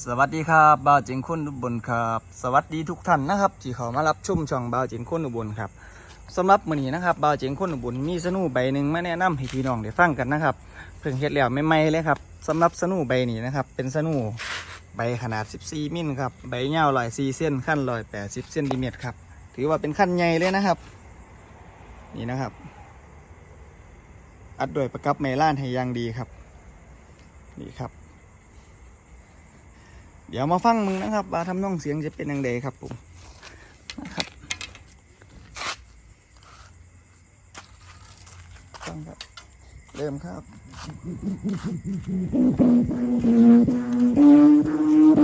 สวัสดีครับบ่าวจิงคุณอุบลครับ สวัสดีทุกท่านนะครับที่เขามารับชมช่องบ่าวจิงคุณอุบลครับสำหรับมื้อนี้นะครับบ่าวจิงคุณอุบลมีสนูใบหนึ่งมาแนะนำให้พี่น้องได้ฟังกันนะครับเพิ่งเฮ็ดแล้วใหม่ๆเลยครับสำหรับสนูใบนี้นะครับ เป็นสนูใบขนาด 14 มิลครับใบยาว104เส้นขั้น180เซนติเมตรครับถือว่าเป็นขั้นใหญ่เลยนะครับ นี่นะครับ อัดด้วยประกับไมล่านให้ยางดีครับ นี่ครับ เดี๋ยวมาฟังมึงนะครับว่าทำน้องเสียงจะเป็นยังไงครับผมนะครับฟังครับ เริ่มครับครับ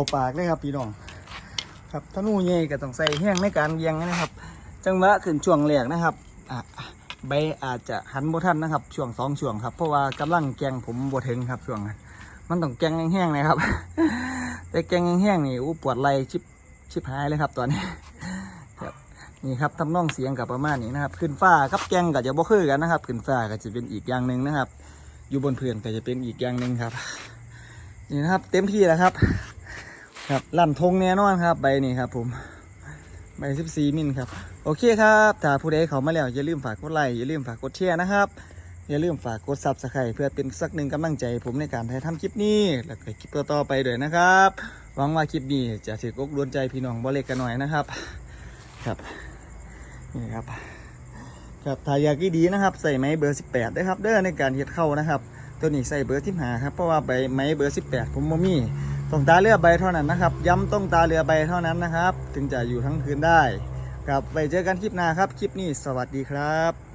าปากเลยครับพี่น้องครับธนูเย่ก็ต้องใส่แห้งในการเยียงนะครับ จังหวะขึ้นช่วงแรกนะครับอะใบอาจจะหันบ่ทันนะครับ ช่วงสองช่วงครับ เพราะว่ากำลังแกงผมบ่ถึงครับช่วงนั้นมันต้องแกงแห้งๆนะครับ แต่แกงแห้งๆนี่อู้ปวดไหลชิบชิบหายเลยครับตอนนี้ครับนี่ครับทำนองเสียงกับประมาณนี้นะครับ ขึ้นฟ้าครับแกงก็จะบ่คือกันนะครับ ขึ้นฟ้าก็จะเป็นอีกอย่างหนึ่งนะครับ อยู่บนเพื่อนก็จะเป็นอีกอย่างหนึ่งครับนี่นะครับ เต็มที่แล้วครับ ครับลั่นทงแน่นอนครับ ใบนี้ครับ ผมใบสิบสี่มิลครับ โอเคครับถ้าผู้ใดเขามาแล้วอย่าลืมฝากกดไลค์อย่าลืมฝากกดแชร์นะครับ อย่าลืมฝากกดซับสไครต์เพื่อเป็นสักหนึ่งกำลังใจ ผมในการถ่ายทำคลิปนี้ แล้วก็คลิปต่อๆไปด้วยนะครับหวังว่าคลิปนี้จะถือกอกดวนใจพี่น้องบ่เล็กกันหน่อยนะครับ ครับนี่ครับครับถ้าอยากให้ดีนะครับ ใส่ไม้เบอร์ 18ด้วยครับ เด้อในการเฮ็ดเข้านะครับ ตัวนี้ใส่เบอร์ที่หาครับเพราะว่าใบไม้เบอร์ 18 ผมบ่มี ต้องตาเรือใบเท่านั้นนะครับ ย้ำต้องตาเรือใบเท่านั้นนะครับ ถึงจะอยู่ทั้งคืนได้ครับไปเจอกันคลิปหน้าครับ คลิปนี้สวัสดีครับ